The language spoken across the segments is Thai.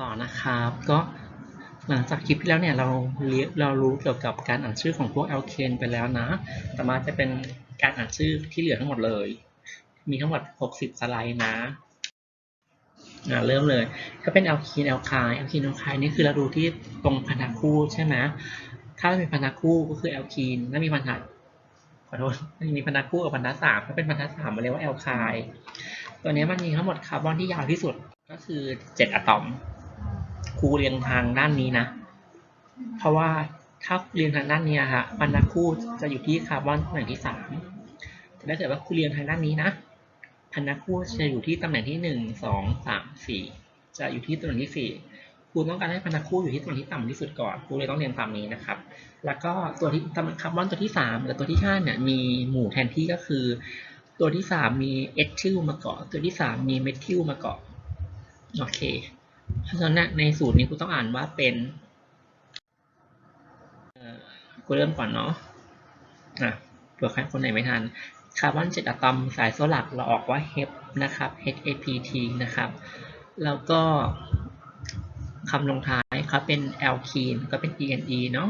ต่อนะครับ ก็หลังจากคลิปที่แล้วเนี่ยเราเรียเรารู้เกี่ยวกับการอ่านชื่อของพวกแอลเคนไปแล้วนะ ต่อมาจะเป็นการอ่านชื่อที่เหลือทั้งหมดเลย มีทั้งหมด 60 สไลด์นะอ่าเริ่มเลย ก็เป็นแอลคีนแอลคายแอลคีนแอลคายนี่คือเราดูที่ตรงพันธะคู่ใช่ไหมถ้าไม่มีพันธะคู่ก็คือแอลคีนถ้ามีพันธะขอโทษม่มีพันธะคู่กับพันธะสามถ้าเป็นพันธะสามมันเรียกว่าแอลคายตัวนี้มันมีทั้งหมดคาร์บอนที่ยาวที่สุดก็คือเจ็ดอะตอม ครูเรียงทางด้านนี้นะ เพราะว่าถ้าเรียงทางด้านนี้ฮะบรรณคู่จะอยู่ที่คาร์บอนตำแหน่งที่สามแต่ถ้าเกิดว่าครูเรียงทางด้านนี้นะพันธคู่จะอยู่ที่ตำแหน่งที่หนึ่งสองสามสี่จะอยู่ที่ตำแหน่งที่สี่ครูต้องการให้พันธคู่อยู่ที่ตำแหน่งที่ต่ำที่สุดก่อนครูเลยต้องเรียงตามนี้นะครับ แล้วก็ตัวที่คาร์บอนตัวที่สามกับตัวที่ห้าเนี่ยมีหมู่แทนที่ก็คือ ตัวที่สามมีเอทิลมาเกาะตัวที่สามมีเมทิลมาเกาะโอเค เพราะฉะนั้นในสูตรนี้กูต้องอ่านว่าเป็นกูเริ่มก่อนเนาะอะเผื่อใครคนไหนไม่ทัน คาร์บอนเจ็ดอะตอมสายโซลักเราออกว่า HEP นะครับ HAPT นะครับ แล้วก็คำลงท้ายเขาเป็น a l k e n ก็เป็น ENE เนาะ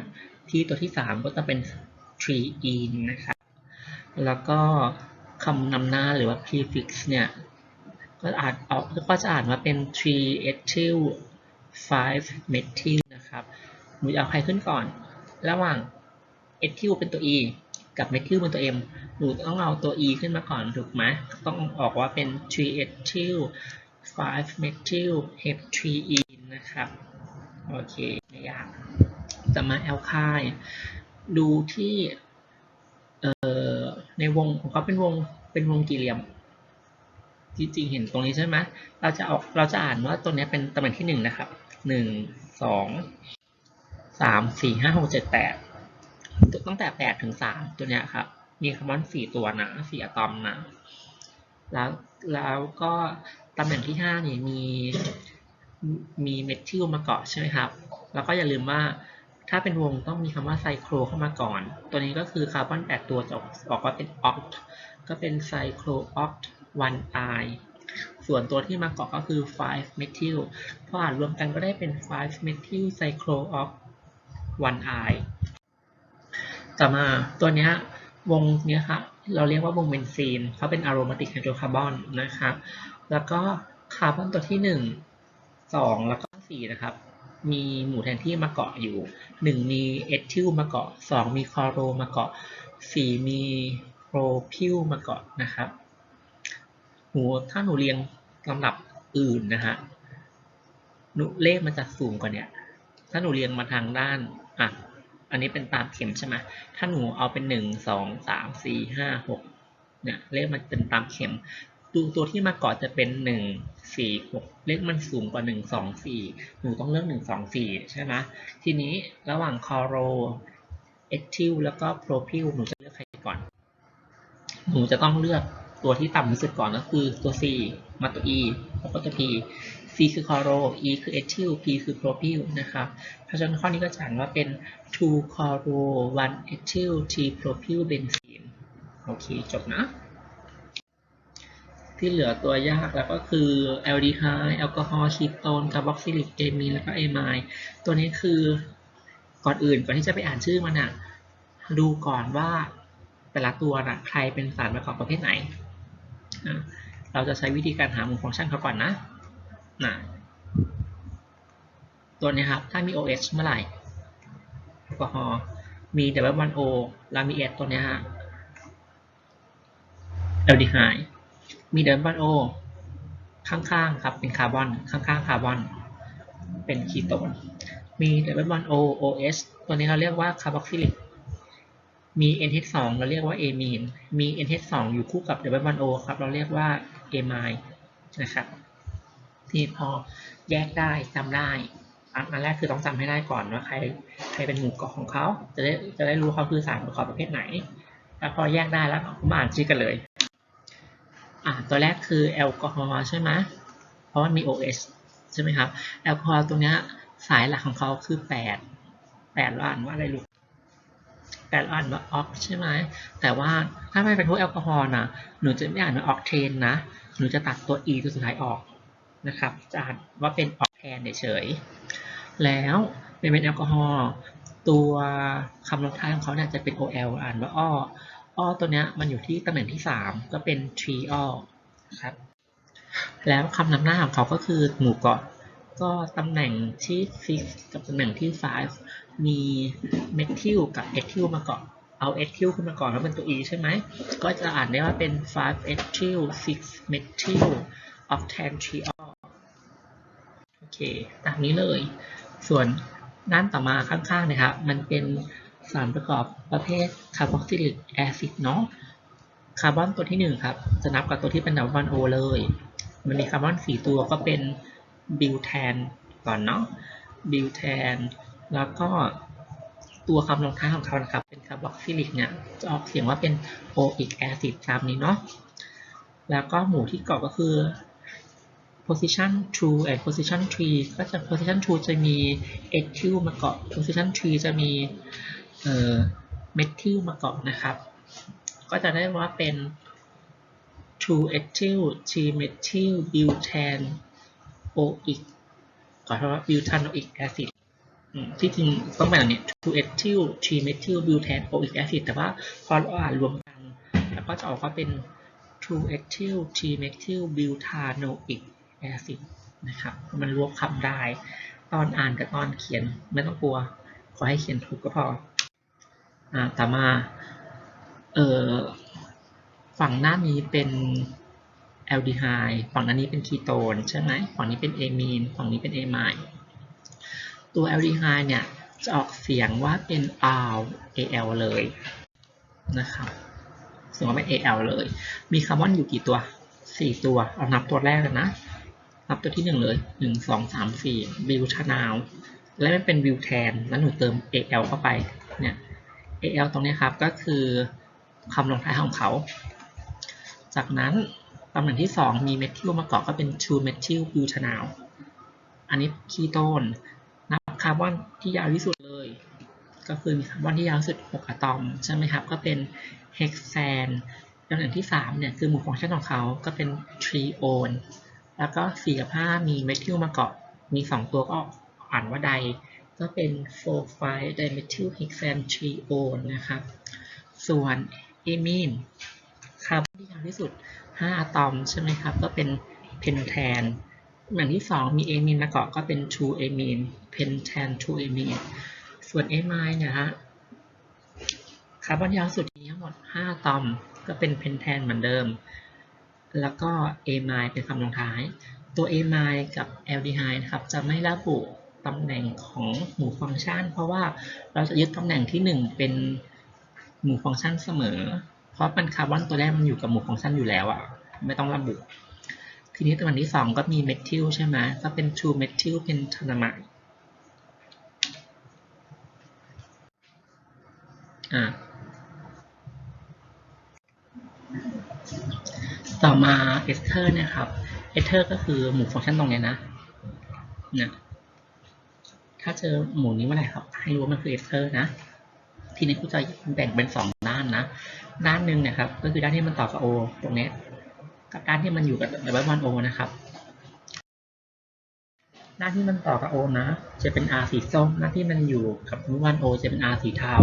ที่ตัวที่สามก็จะเป็น 3 e นะครับ แล้วก็คำนำหน้าหรือว่า prefix เนี่ย ก็อานออกก็จะอ่านว่าเป็น 3 ethyl 5 methyl นะครับหนูจะเอาใครขึ้นก่อน ระหว่าง ethyl เป็นตัว e กับ methyl เป็นตัว m หนูต้องเอาตัว e ขึ้นมาก่อนถูกไหมต้องออกว่าเป็น 3 ethyl 5 methyl hep 3 e นะครับ โอเค ไม่ยากจะมา alkyl ดูที่เอ่อในวงของเขาเป็นวงเป็นวงกี่เหลี่ยม จริงๆเห็นตรงนี้ใช่ไหมเราจะออกเราจะอ่านว่าตัวนี้เป็นตำแหน่งที่หนึ่งนะครับหนึ่งสองสามสี่ห้าหกเจ็ดแปดตั้งแต่แปดถึงสามตัวนี้ครับ มีคาร์บอนสี่ตัวนะสี่อะตอมนะ แล้วแล้วก็ตำแหน่งที่ห้าเนี่ยมีมีเมทิลมาเกาะใช่ไหมครับ แล้วก็อย่าลืมว่าถ้าเป็นวงต้องมีคำว่าไซโครเข้ามาก่อน ตัวนี้ก็คือคาร์บอนแปดตัวจะออกออกว่าเป็นออกก็เป็นไซโครออก 1 i ส่วนตัวที่มาเกาะก็คือ 5 methyl พออ่านรวมกันก็ได้เป็น 5 methyl cycloox 1 i ต่อมาตัวนี้วงเนี้ยครับเราเรียกว่าวงเบนซีนเขาเป็น aromatic hydrocarbon นนะครับ แล้วก็คาร์บอนตัวที่ 1 2 แล้วก็ 4 นะครับ มีหมู่แทนที่มาเกาะอยู่ 1 มีเอทิลมาเกาะ 2 มีคอโรมาเกาะ 4 มีโพรพิลมาเกาะนะครับ หูถ้าหนูเรียงลำดับอื่นนะฮะหนูเลขมันจะสูงกว่าเนี้ยถ้าหนูเรียงมาทางด้านอะอันนี้เป็นตามเข็มใช่ไหมถ้าหนูเอาเป็นหนึ่งสองสามสี่ห้าหกเนี่ยเลขมันเป็นตามเข็มดูตัวที่มากาะจะเป็นหนึ่งสี่หกเลขมันสูงกว่าหนึ่งสองสี่หนูต้องเลือกหนึ่งสองสี่ใช่ไหมทีนี้ระหว่างคอโรเอทิลแล้วก็โพรพิลหนูจะเลือกใครก่อน หนูจะต้องเลือก ตัวที่ต่ำที่สุดก่อนก็คือตัว C มาตัว E แล้วก็ตัว P C คือคอโร E คือเอทิล P คือโพรพิลนะครับ เพราะฉะนั้นข้อนี้ก็จะอ่านว่าเป็น2 chloro 1 ethyl 3 propyl benzene โอเค จบนะ ที่เหลือตัวยากแล้วก็คือแอลดีไฮด์แอลกอฮอล์คีโตนคาร์บอกซิลิกเอมีนแล้วก็เอมายตัวนี้คือก่อนอื่นก่อนที่จะไปอ่านชื่อมันอะดูก่อนว่าแต่ละตัวนะใครเป็นสารประกอบประเภทไหน อะเราจะใช้วิธีการหามู่ฟังก์ชันเขาก่อนนะนะตัวนี้ครับ ถ้ามี OH เมื่อไหร่แอลกอฮอล์มี W1O แล้วมี S ตัวนี้ฮะแอลดีไฮด์มี W1O ข้างๆครับเป็นคาร์บอนข้างๆคาร์บอนเป็นคีโตน มี W1O OH ตัวนี้เราเรียกว่าคาร์บอกซิลิก มี NH2 เราเรียกว่าเอมีนมี NH2 อยู่คู่กับ W1O ครับ เราเรียกว่าเอมายนะครับ ที่พอแยกได้จำได้ อันแรกคือต้องจำให้ได้ก่อนว่าใครใครเป็นหมู่เกาะของเขา จะได้จะได้รู้เขาคือสารประกอบประเภทไหน แล้วพอแยกได้แล้วมาอ่านชื่อกันเลย อ่าตัวแรกคือแอลกอฮอล์ใช่ไหมเพราะมันมี OH ใช่ไหมครับ แอลกอฮอล์ตรงนี้สายหลักของเขาคือ 8 8เราอ่านว่าอะไรลูก แปดเราอ่านว่าออกใช่ไหมแต่ว่าถ้าไม่เป็นพวกแอลกอฮอล์นะหนูจะไม่อ่านว่าออกเทนนะ หนูจะตัดตัว e ตัวสุดท้ายออกนะครับ จะอ่านว่าเป็นออกแทนเฉยๆแล้วเป็นแอลกอฮอล์ตัวคำลงท้ายของเขาเนี่ยจะเป็น OL อ่านว่าอ้ออ้อตัวเนี้ยมันอยู่ที่ตำแหน่งที่ 3 ก็เป็น triol ครับแล้วคำนำหน้าของเขาก็คือหมู่เกาะก็ตำแหน่งที่ 6 กับตำแหน่งที่ 5 มีเมทิลกับเอทิลมาเกาะเอาเอทิลขึ้นมาก่อนแล้วเป็นตัว e ใช่ไหม ก็จะอ่านได้ว่าเป็น 5 ethyl 6 methyl octan triol โอเค ตามนี้เลย ส่วนด้านต่อมาข้างๆนะครับ มันเป็นสารประกอบประเภทคาร์บอกซิลิกแอซิดเนาะ คาร์บอนตัวที่หนึ่งครับ จะนับกับตัวที่เป็นดับเบิลโอเลย มันมีคาร์บอนสี่ตัวก็เป็นบิวแทนก่อนเนาะ บิวแทน แล้วก็ตัวคำลงท้ายของเขานะครับ เป็นคาร์บอกซิลิกเนี่ยจะออกเสียงว่าเป็นโออิกแอซิดตามนี้เนาะแล้วก็หมู่ที่เกาะก็คือ position 2 and position 3ก็จะ position 2 จะมี ethyl มาเกาะ position 3 จะมีเอ่อ methyl มาเกาะนะครับ ก็จะได้ว่าเป็น2 ethyl 3 methyl butane oic ขอโทษว่า butanoic acid ที่จริงต้องเป็นแบบนี้2 ethyl 3 methyl butane oic acid แต่ว่าพอเราอ่านรวมกัน แล้วก็จะออกว่าเป็น2 ethyl 3 methyl butanoic acid นะครับ มันรวบคำได้ ตอนอ่านกับตอนเขียนไม่ต้องกลัว ขอให้เขียนถูกก็พอ อ่า ต่อมา เอ่อ ฝั่งหน้านี้เป็นแอลดีไฮด์ฝั่งหน้านี้เป็นคีโตนใช่ไหม ฝั่งนี้เป็นเอมีน ฝั่งนี้เป็นเอไมด์ ตัวแอลดีไฮด์เนี่ย จะออกเสียงว่าเป็น R AL เลยนะครับเสียงว่าเป็น AL เลย มีคาร์บอนอยู่กี่ตัว 4 ตัว เอานับตัวแรกเลยนะ นับตัวที่ 1 เลย 1 2 3 4บิวทานาว และมันเป็นบิวแทน แล้วหนูเติม AL เข้าไปเนี่ย AL ตรงนี้ครับก็คือคำลงท้ายของเขา จากนั้นตำแหน่งที่ 2 มีเมทิลมาเกาะก็เป็น2 methyl butanol อันนี้คีโตน คาร์บอนที่ยาวที่สุดเลย ก็คือมีคาร์บอนที่ยาวสุด 6 อะตอมใช่ไหมครับ ก็เป็นเฮกแซนตำแหน่งที่ 3 เนี่ย คือหมู่ฟังก์ชันของเขาก็เป็นทรีโอน แล้วก็ 4 กับ 5 มีเมทิลมาเกาะ มี 2 ตัวก็อ่านว่าไดก็เป็น4 5 dimethyl hexane trione นะครับ ส่วนเอมีนคาร์บอนที่ยาวที่สุด 5 อะตอมใช่ไหมครับ ก็เป็นเพนแทน อย่างที่2มีเอมีนมาเกาะก็เป็น2เอมีนเพนแทน2เอมีนส่วนเอไมน์เนี่ยฮะคาร์บอนยาวสุดมีทั้งหมด 5 ตอม ก็เป็นเพนแทนเหมือนเดิม แล้วก็เอไมน์เป็นคำลงท้าย ตัวเอไมน์กับแอลดีไฮด์นะครับ จะไม่ระบุตำแหน่งของหมู่ฟังก์ชัน เพราะว่าเราจะยึดตำแหน่งที่ 1 เป็นหมู่ฟังก์ชันเสมอ เพราะมันคาร์บอนตัวแรกมันอยู่กับหมู่ฟังก์ชันอยู่แล้วอะไม่ต้องระบุ ทีนี้ตัวอันที่2ก็มีเมทิลใช่ไหมก็เป็น2 methyl pentanamide อะต่อมาเอสเทอร์นี่ยครับเอสเทอร์ก็คือหมู่ฟังก์ชันตรงนี้นะนี่ยถ้าเจอหมู่นี้เมื่อไหร่ครับ ให้รู้ว่ามันคือเอสเทอร์นะ ทีนี้กูจะแบ่งเป็นสองด้านนะ ด้านหนึ่งนี่ยครับ ก็คือด้านที่มันต่อกับโอตรงนี้ กับด้านที่มันอยู่กับดับเบิลวันโอนะครับด้าที่มันต่อกับโอนะ จะเป็น R สีส้มด้าที่มันอยู่กับดับเบิลวันโอจะเป็น R สีเทา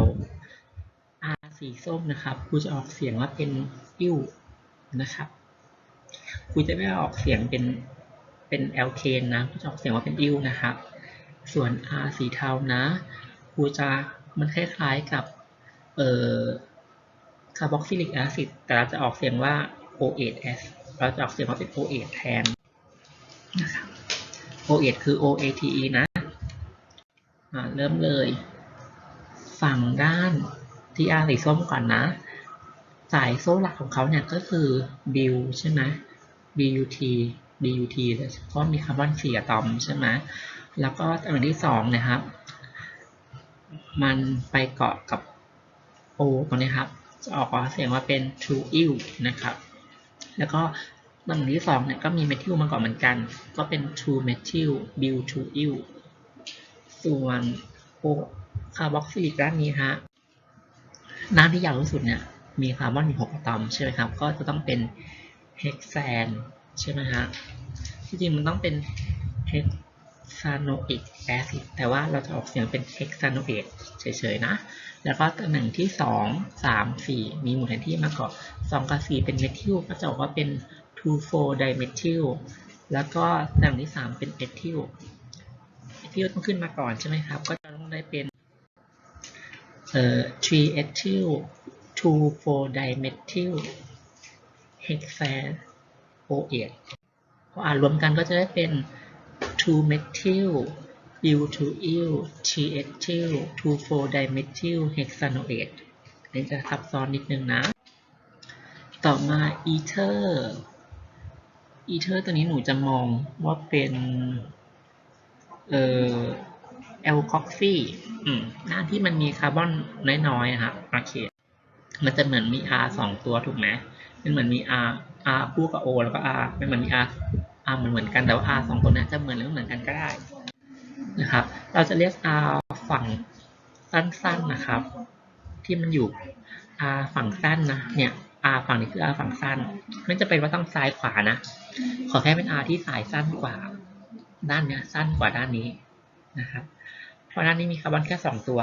R สีส้มนะครับกูจะออกเสียงว่าเป็นอิ้วนะครับกูจะไม่ออกเสียงเป็นเป็นแอลเคนนะกูจะออกเสียงว่าเป็นอิ้วนะครับ ส่วน R สีเทานะกูจะมันคล้ายๆกับเอ่อคาร์บอกซิลิกแอซิดแต่เราจะออกเสียงว่า O8S เราจะออกเสียงว่าเป็น O8 แทนนะครับ O8 คือ OATE นะเริ่มเลย ฝั่งด้านที่อาสีส้มก่อนนะ สายโซ่หลักของเขาเนี่ยก็คือ BU ใช่ไหม BUT BUT เพราะมีคาร์บอน4อะตอมใช่ไหมแล้วก็อันที่สองนะครับ มันไปเกาะกับ O ตรงนี้ครับ จะออกเสียงว่าเป็น true l นะครับ แล้วก็ตำแหน่งที่สองเนี่ยก็มีเมทิลมาก่อนเหมือนกัน ก็เป็น two methyl butyl ส่วนโคาร์บอกซิลิกด้านนี้ฮะน้ำที่ยาวที่สุดเนี่ยมีคาร์บอนอยู่6อะตอมใช่ไหมครับ ก็จะต้องเป็นเฮกแซนใช่ไหมฮะที่จริงมันต้องเป็นเฮก hexanoic acid แต่ว่าเราจะออกเสียงเป็น hexanoate เฉยๆนะ แล้วก็ตำแหน่งที่ 2 3 4 มีหมู่แทนที่มาก่อน2กับ 4 เป็นเมทิลก็จะออกว่าเป็น2,4 dimethyl แล้วก็ตำแหน่งที่ 3 เป็นเอทิลเอทิลต้องขึ้นมาก่อนใช่ไหมครับ ก็จะต้องได้เป็นเอ่อ3 ethyl 2,4 dimethyl hexanoate พออ่านรวมกันก็จะได้เป็น 2 methyl butyl 3 ethyl 2,4 dimethyl hexanoate อันนี้จะซับซ้อนนิดนึงนะ ต่อมา ether ether ตัวนี้หนูจะมองว่าเป็นเอ่อ alkoxy หน้าที่มันมีคาร์บอนน้อยๆนะครับโอเคมันจะเหมือนมี R สองตัวถูกไหมมันเหมือนมี R R คู่กับ O แล้วก็ R ไม่เหมือนมี R R เหมือนเหมือนกันแต่ว่า R สองตัวเนี้จะเหมือนหรือไม่เหมือนกันก็ได้นะครับ เราจะเรียก R ฝั่งสั้นๆนะครับ ที่มันอยู่ R ฝั่งสั้นนะเนี่ย R ฝั่งนี้คือ R ฝั่งสั้น ไม่จะเป็นว่าต้องซ้ายขวานะ ขอแค่เป็น R ที่สายสั้นกว่า ด้านเนี้ยสั้นกว่าด้านนี้นะครับ เพราะด้านนี้มีคาร์บอนแค่สองตัว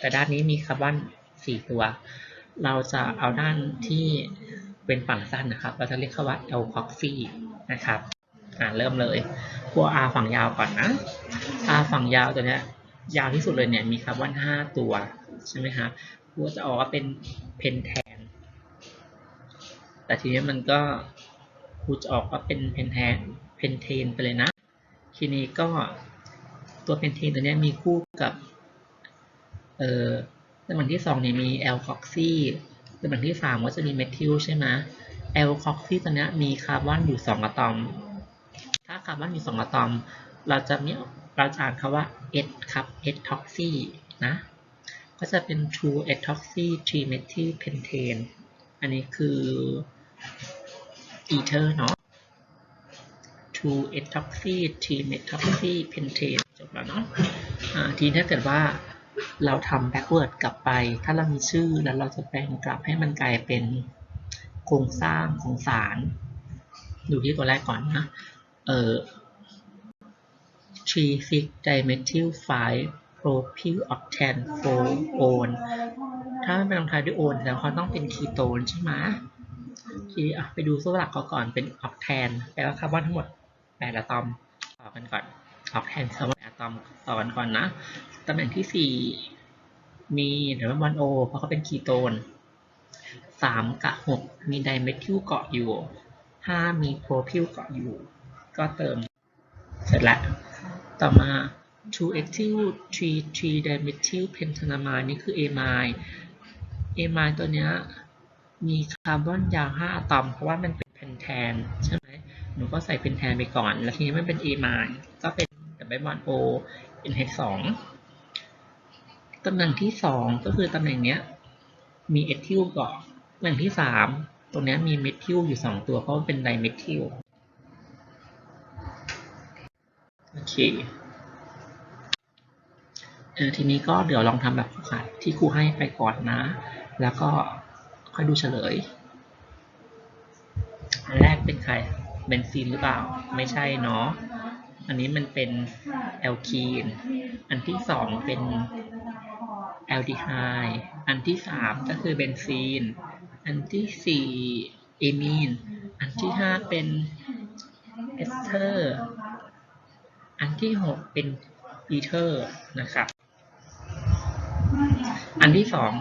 แต่ด้านนี้มีคาร์บอนสี่ตัว เราจะเอาด้านที่เป็นฝั่งสั้นนะครับ เราจะเรียกเขาว่า alkoxy นะครับ อ่าเริ่มเลยพวก R ฝั่งยาวก่อนนะ R ฝั่งยาวตัวเนี้ยยาวที่สุดเลยเนี่ยมีคาร์บอนห้าตัวใช่ไหมครับพวกจะออกว่าเป็นเพนแทน แต่ทีนี้มันก็ครูจะออกว่าเป็นเพนแทนเพนเทนไปเลยนะ ทีนี้ก็ตัวเพนเทนตัวเนี้ยมีคู่กับเอ่อตำแหน่งที่สองเนี่ยมีแอลคอกซี่ตำแหน่งที่สามก็จะมีเมทิลใช่ไหมแอลคอกซี่ตัวเนี้ยมีคาร์บอนอยู่สองอะตอม ถ้าคาร์บอนมีสองอะตอม เราจะมีเราจะอ่านคำว่า S ครับ S toxy นะ ก็จะเป็น2 S toxy 3 methyl pentane อันนี้คือ ether เนาะ2 S toxy 3 methoxy pentane จบแล้วเนาะทีนี้ถ้าเกิดว่าเราทำ backward กลับไป ถ้าเรามีชื่อแล้วเราจะแปลงกลับให้มันกลายเป็นโครงสร้างของสาร ดูที่ตัวแรกก่อนนะ เอ่อ3 6 dimethyl 5 propyl octane 4 one ถ้ามันเป็นลงท้ายด้วยโอนแล้วเขาต้องเป็นคีโตนใช่ไหมทีอะไปดูโซ่หลักเขาก่อนเป็นออกแทนแปลว่าคาร์บอนทั้งหมด8อะตอมต่อกันก่อนออกแทนคาร์บอนอะตอมต่อกันก่อนนะตำแหน่งที่4มีเดี๋ยววันโอเพราะเขาเป็นคีโตน3กับ6มีไดเมทิลเกาะอยู่5มีโพรพิลเกาะอยู่ ก็เติมเสร็จแล้ว ต่อมา2 ethyl 3 3 dimethyl pentanamide นี่คือ amide amide ตัวเนี้ยมีคาร์บอนยาว5อะตอม เพราะว่ามันเป็นเพนแทนใช่ไหมหนูก็ใส่เพนแทนไปก่อน แล้วทีนี้มันเป็น amide ก็เป็น double bond O NH 2 ตำแหน่งที่ 2 ก็คือตำแหน่งเนี้ยมีเอทิลก่อนตำแหน่งที่ 3 ตรงเนี้ยมีเมทิลอยู่ 2 ตัวเพราะมันเป็นไดเมทิล โอเคเออทีนี้ก็เดี๋ยวลองทำแบบฝึกหัดที่ครูให้ไปก่อนนะ แล้วก็ค่อยดูเฉลยอันแรกเป็นใครเบนซีนหรือเปล่า ไม่ใช่เนาะอันนี้มันเป็นแอลคีน อันที่สองเป็นแอลดีไฮด์อันที่สามก็คือเบนซีน อันที่สี่เอมีน อันที่ห้าเป็นเอสเทอร์ อันที่หกเป็นอีเทอร์นะครับ อันที่สอง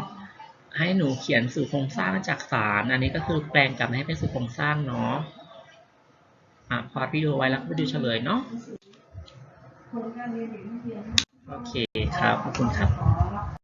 ให้หนูเขียนสู่โครงสร้างจากสาร อันนี้ก็คือแปลงกลับมาให้เป็นสู่โครงสร้างเนาะอะพอพี่ดูไว้แล้วก็ไปดูเฉลยเนาะโอเคครับ ขอบคุณครับ